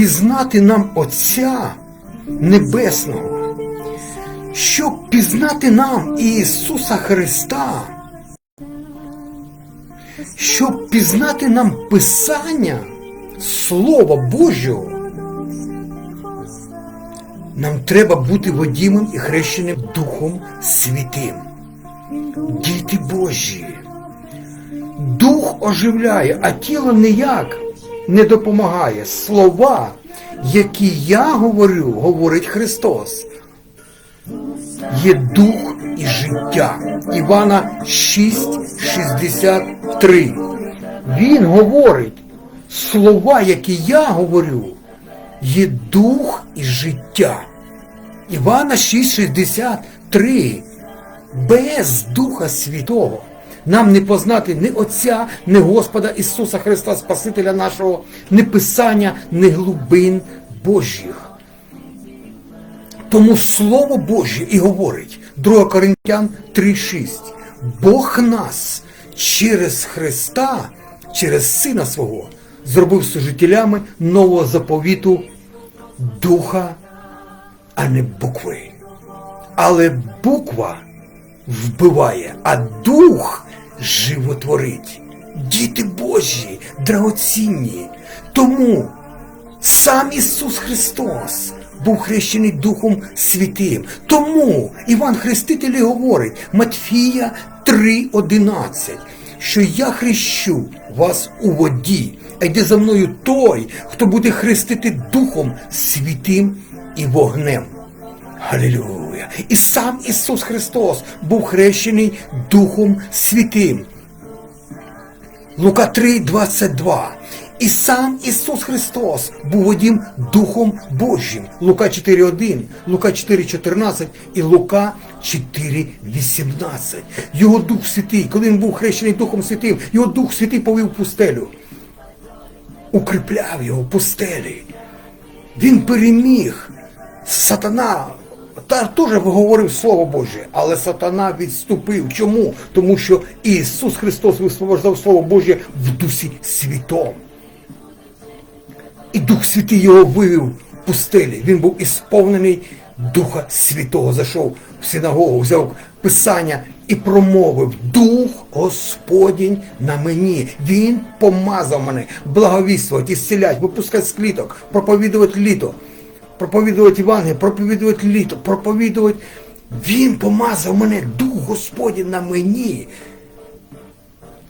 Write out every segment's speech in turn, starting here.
пізнати нам Отця Небесного, щоб пізнати нам Ісуса Христа, щоб пізнати нам Писання, Слова Божого, нам треба бути водімим і хрещеним Духом Святим. Діти Божі. Дух оживляє, а тіло ніяк не допомагає. Слова, які я говорю, говорить Христос, є дух і життя. Івана 6,63. Він говорить, слова, які я говорю, є дух і життя. Івана 6,63. Без Духа Святого нам не познати ні Отця, ні Господа Ісуса Христа, Спасителя нашого, ні Писання, ні глибин Божих. Тому Слово Боже і говорить 2 Коринтян 3,6. Бог нас через Христа, через Сина Свого, зробив служителями нового заповіту Духа, а не букви. Але буква вбиває, а дух животворить. Діти Божі, драгоцінні. Тому сам Ісус Христос був хрещений Духом Святим. Тому Іван Хреститель і говорить Матфія 3,11, що я хрещу вас у воді, а йде за мною той, хто буде хрестити Духом Святим і вогнем. Халілюя! І сам Ісус Христос був хрещений Духом Святим. Лука 3, 22. І сам Ісус Христос був одним Духом Божим. Лука 4.1, Лука 4.14 і Лука 4.18. Його Дух Святий, коли він був хрещений Духом Святим, його Дух Святий повів пустелю. Укріпляв його пустелі. Він переміг. Сатана та теж говорив Слово Боже, але сатана відступив. Чому? Тому що Ісус Христос висвобождав Слово Боже в Дусі Святом. І Дух Святий його вивів в пустелі. Він був ісповнений Духа Святого. Зайшов в синагогу, взяв Писання і промовив Дух Господень на мені. Він помазав мене благовіствувати, ісцілять, випускати з кліток, проповідувати літо проповідувати Івангеліє, проповідувати літо, проповідувати. Він помазав мене, Дух Господень на мені.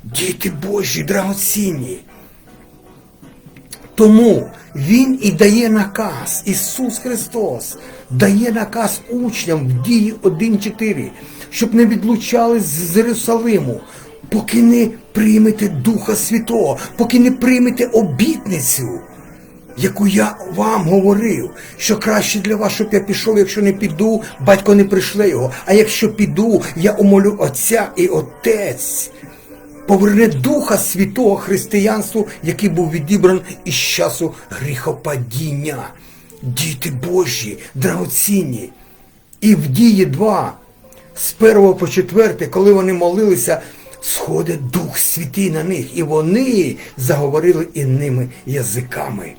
Діти Божі, драгоцінні. Тому Він і дає наказ, Ісус Христос дає наказ учням в дії 1.4, щоб не відлучались з Єрусалиму, поки не приймете Духа Святого, поки не приймете обітницю яку я вам говорив, що краще для вас, щоб я пішов, якщо не піду, батько не прийшле його. А якщо піду, я умолю Отця і Отець. Поверне Духа Святого християнству, який був відібраний із часу гріхопадіння. Діти Божі, драгоцінні. І в дії 2, з 1 по 4, коли вони молилися, сходить Дух Святий на них, і вони заговорили інними язиками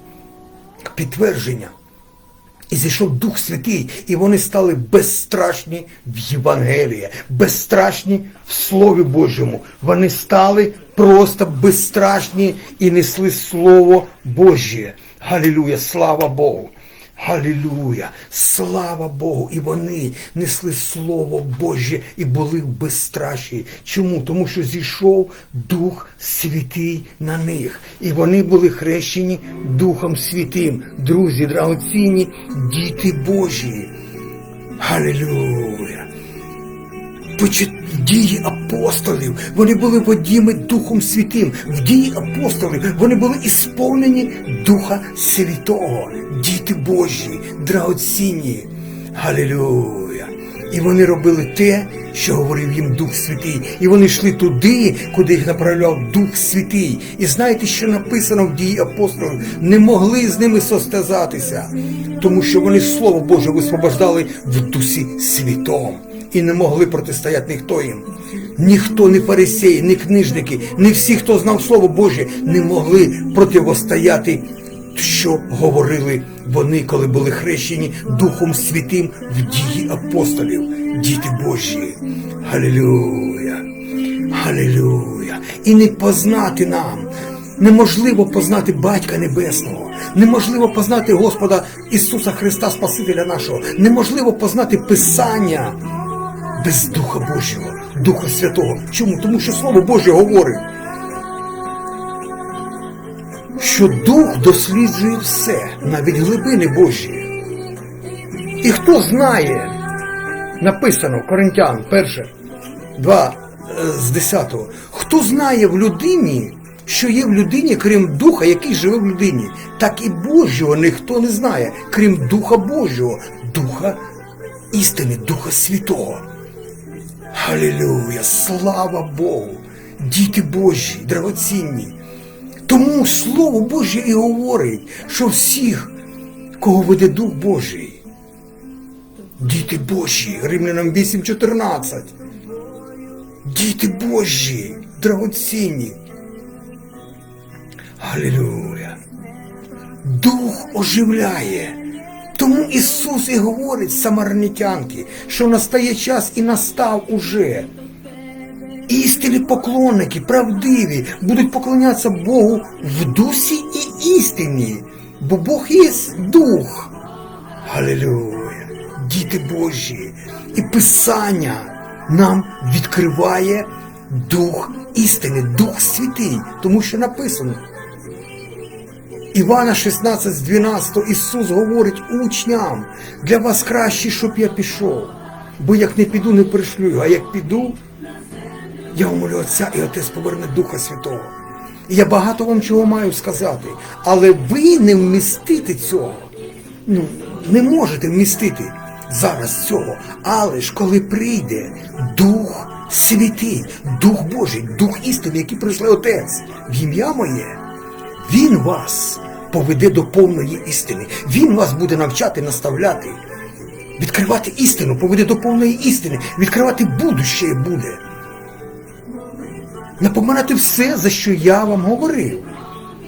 підтвердження. І зійшов Дух Святий, і вони стали безстрашні в Євангелії, безстрашні в Слові Божому. Вони стали просто безстрашні і несли Слово Божє. Галілюя, слава Богу! Галілуя! Слава Богу! І вони несли Слово Боже і були в безстраші. Чому? Тому що зійшов Дух Святий на них. І вони були хрещені Духом Святим. Друзі, драгоцінні, діти Божі. Галілуя! В дії апостолів, вони були водіми Духом Святим. В дії апостолів вони були ісповнені Духа Святого, діти Божі, драгоцінні. Галілуя! І вони робили те, що говорив їм Дух Святий. І вони йшли туди, куди їх направляв Дух Святий. І знаєте, що написано в дії апостолів? Не могли з ними состязатися, тому що вони Слово Боже висвобождали в Дусі Святому і не могли протистояти ніхто їм. Ніхто, ні фарисеї, ні книжники, ні всі, хто знав Слово Боже, не могли противостояти що говорили вони, коли були хрещені Духом Святим в дії апостолів, діти Божі. Галилюя! Галилюя! І не познати нам. Неможливо познати Батька Небесного, неможливо познати Господа Ісуса Христа, Спасителя нашого, неможливо познати Писання без Духа Божого, Духа Святого. Чому? Тому що Слово Боже говорить, що Дух досліджує все, навіть глибини Божі. І хто знає, написано Коринтян, перше, 2 е, з 10, хто знає в людині, що є в людині, крім Духа, який живе в людині, так і Божого ніхто не знає, крім Духа Божого, Духа істини, Духа Святого. Халілюя, слава Богу, діти Божі, драгоцінні. Тому Слово Боже і говорить, що всіх, кого веде Дух Божий, діти Божі, Римлянам 8.14, діти Божі, драгоцінні. Галілюя. Дух оживляє. Тому Ісус і говорить самарнітянки, що настає час і настав уже. Істинні поклонники, правдиві, будуть поклонятися Богу в дусі і істині, бо Бог є дух. Галилюя! Діти Божі! І Писання нам відкриває Дух істини, Дух Святий, тому що написано. Івана 16 з 12 Ісус говорить учням, для вас краще, щоб я пішов. Бо як не піду, не пришлю, його, а як піду, я умолю Отця і Отець поверне Духа Святого. І я багато вам чого маю сказати, але ви не вмістите цього. Ну, не можете вмістити зараз цього. Але ж коли прийде Дух Святий, Дух Божий, Дух істини, який прийшли Отець в ім'я моє, Він вас поведе до повної істини. Він вас буде навчати, наставляти, відкривати істину, поведе до повної істини, відкривати будуще буде напоминати все, за що я вам говорив.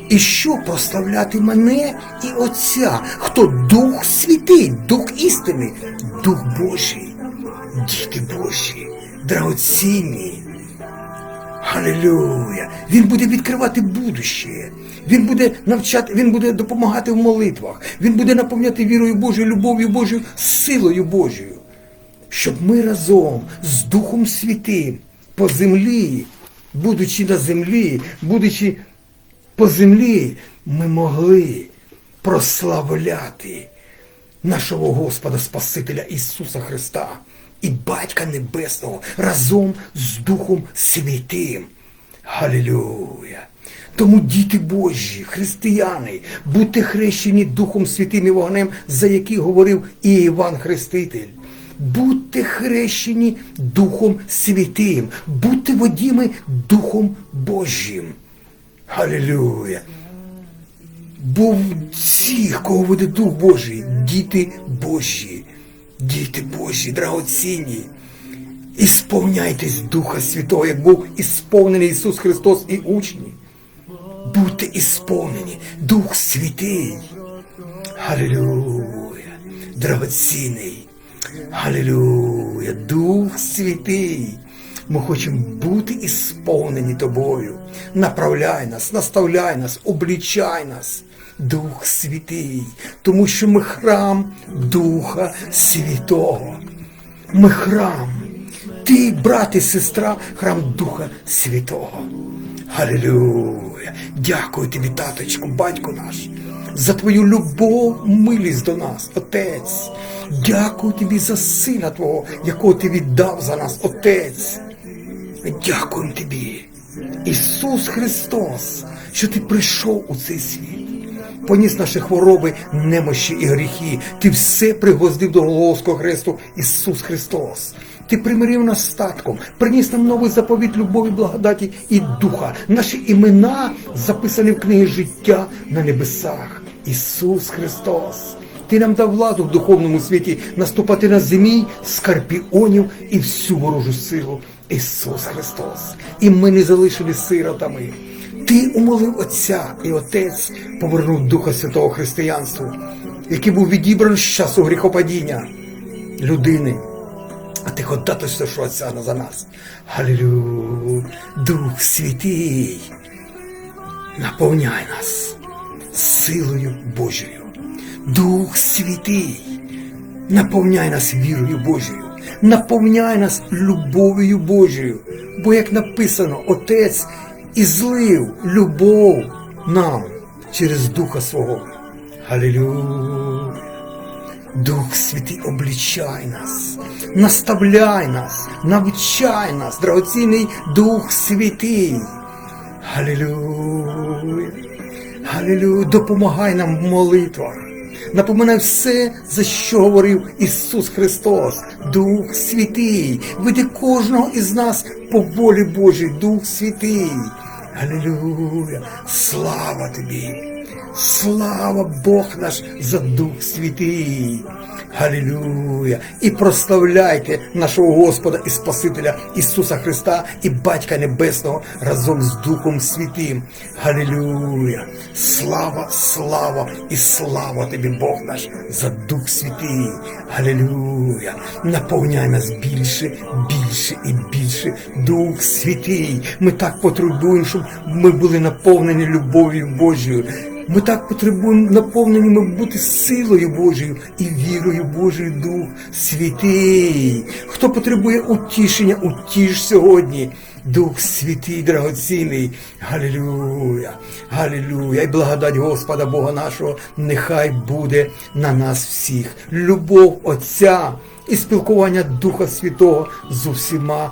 І що прославляти мене і Отця, хто Дух Святий, Дух істини, Дух Божий, діти Божі, драгоцінні. Халилюя! Він буде відкривати будуще. Він буде навчати, він буде допомагати в молитвах. Він буде наповняти вірою Божою, любов'ю Божою, силою Божою. Щоб ми разом з Духом Святим по землі, будучи на землі, будучи по землі, ми могли прославляти нашого Господа Спасителя Ісуса Христа і Батька Небесного разом з Духом Святим. Галилюя! Тому діти Божі, християни, будьте хрещені Духом Святим і вогнем, за який говорив і Іван Хреститель. Будьте хрещені Духом Святим, будьте водіми Духом Божим. Галилюя! Бо всіх, кого веде Дух Божий, діти Божі, діти Божі, драгоцінні. Ісповняйтесь Духа Святого, як був ісповнений Ісус Христос і учні. Будьте ісповнені, Дух Святий. Галилюя, драгоцінний. Галилюя, Дух Святий. Ми хочемо бути ісповнені тобою. Направляй нас, наставляй нас, облічай нас, Дух Святий, тому що ми храм Духа Святого. Ми храм. Ти, брат і сестра, храм Духа Святого. Галилюя! Дякую тобі, таточку, батько наш, за твою любов, милість до нас, Отець. Дякую тобі за сина Твого, якого ти віддав за нас, Отець. Дякуємо тобі, Ісус Христос, що ти прийшов у цей світ. Поніс наші хвороби, немощі і гріхи. Ти все пригвоздив до Голгофського хресту Ісус Христос. Ти примирив нас статком, приніс нам новий заповіт любові, благодаті і духа. Наші імена записані в книги життя на небесах. Ісус Христос. Ти нам дав владу в духовному світі наступати на змій, скорпіонів і всю ворожу силу. Ісус Христос. І ми не залишили сиротами. Ти умолив Отця, і Отець повернув Духа Святого християнству, який був відібраний з часу гріхопадіння людини. А ти ходатайство, що Отця за нас. Галілю, Дух Святий, наповняй нас силою Божою. Дух Святий, наповняй нас вірою Божою, наповняй нас любов'ю Божою. Бо, як написано, Отець і злив любов нам через Духа Свого. Галілюя. Дух Святий, облічай нас, наставляй нас, навчай нас, драгоцінний Дух Святий. Галілюя. Галілюя. Допомагай нам в молитвах. Напоминай все, за що говорив Ісус Христос, Дух Святий. Веди кожного із нас по волі Божій, Дух Святий. Галілюя. Слава тобі! Слава Бог наш за Дух Святий. Галілюя! І прославляйте нашого Господа і Спасителя Ісуса Христа і Батька Небесного разом з Духом Святим. Галілюя! Слава, слава і слава тобі, Бог наш, за Дух Святий. Галілюя! Наповняй нас більше, більше і більше. Дух Святий. Ми так потребуємо, щоб ми були наповнені любов'ю Божою. Ми так потребуємо наповнені бути силою Божою і вірою Божою Дух Святий. Хто потребує утішення, утіш сьогодні. Дух Святий, драгоцінний. Галілюя, Галілюя. І благодать Господа Бога нашого нехай буде на нас всіх. Любов Отця і спілкування Духа Святого з усіма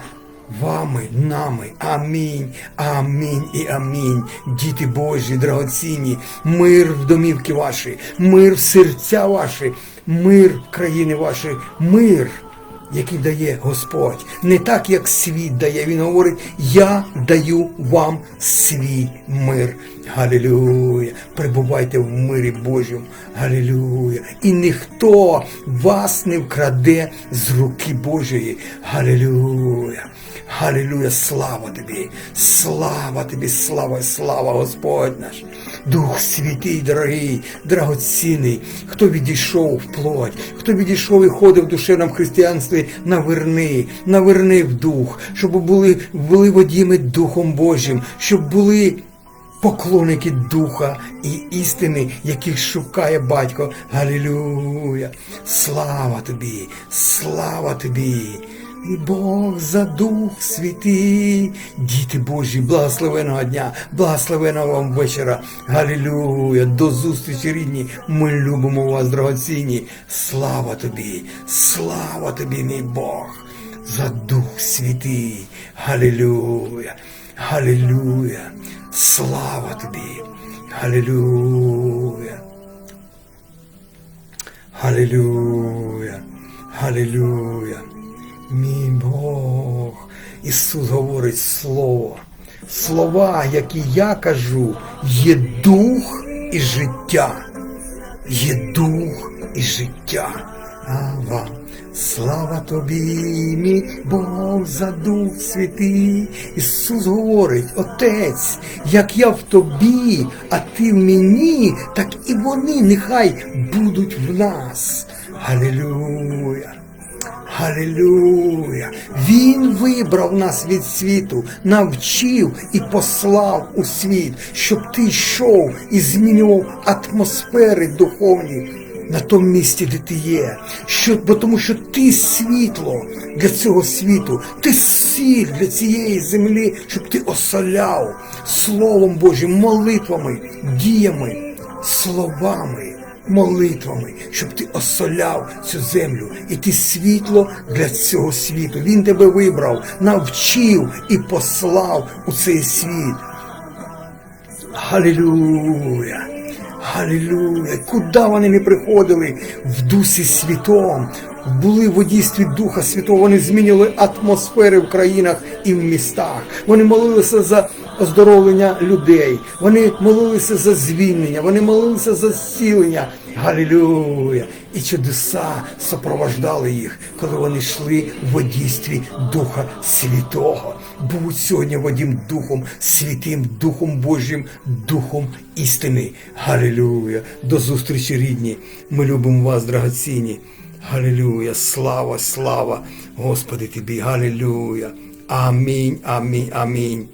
вами, нами. Амінь, амінь і амінь. Діти Божі, драгоцінні, мир в домівки ваші, мир в серця ваші, мир в країни ваші, мир. Який дає Господь, не так, як світ дає. Він говорить: Я даю вам свій мир. Галілюя! Прибувайте в мирі Божому. Галілюя! І ніхто вас не вкраде з руки Божої. Галілюя! Галілюя, слава тобі, слава тобі, слава, слава Господь наш. Дух святий, дорогий, драгоцінний, хто відійшов в плоть, хто відійшов і ходив в душевному християнстві, наверни, наверни в дух, щоб були, були водіми Духом Божим, щоб були поклонники Духа і істини, яких шукає батько. Галілюя! Слава тобі, слава тобі! І Бог за Дух Святий, діти Божі, благословеного дня, благословеного вам вечора. Галілюя, до зустрічі рідні. Ми любимо вас, драгоцінні. Слава тобі, слава тобі, мій Бог, за Дух Святий. Галілюя, Галілюя, слава тобі, Галілюя. Галілюя, Галілюя. Мій Бог. Ісус говорить слово. Слова, які я кажу, є дух і життя. Є дух і життя. Ава. Слава тобі, мій Бог за Дух Святий. Ісус говорить, Отець, як я в тобі, а ти в мені, так і вони нехай будуть в нас. Галилюя. Галилюя! Він вибрав нас від світу, навчив і послав у світ, щоб ти йшов і змінював атмосфери духовні на тому місці, де ти є. Що, бо тому що ти світло для цього світу, ти сіль для цієї землі, щоб ти осоляв Словом Божим, молитвами, діями, словами молитвами, щоб ти осоляв цю землю, і ти світло для цього світу. Він тебе вибрав, навчив і послав у цей світ. Галілюя! Галілюя! Куди вони не приходили в дусі світом, були в водійстві Духа Святого, вони змінювали атмосфери в країнах і в містах. Вони молилися за оздоровлення людей, вони молилися за звільнення, вони молилися за зцілення. Галілюя! І чудеса супровождали їх, коли вони йшли в водійстві Духа Святого. Будь сьогодні водім Духом Святим, Духом Божим, Духом істини. Галілюя! До зустрічі, рідні! Ми любимо вас, драгоцінні. Галілюя! Слава, слава! Господи тобі! Галілюя! Амінь, амінь, амінь.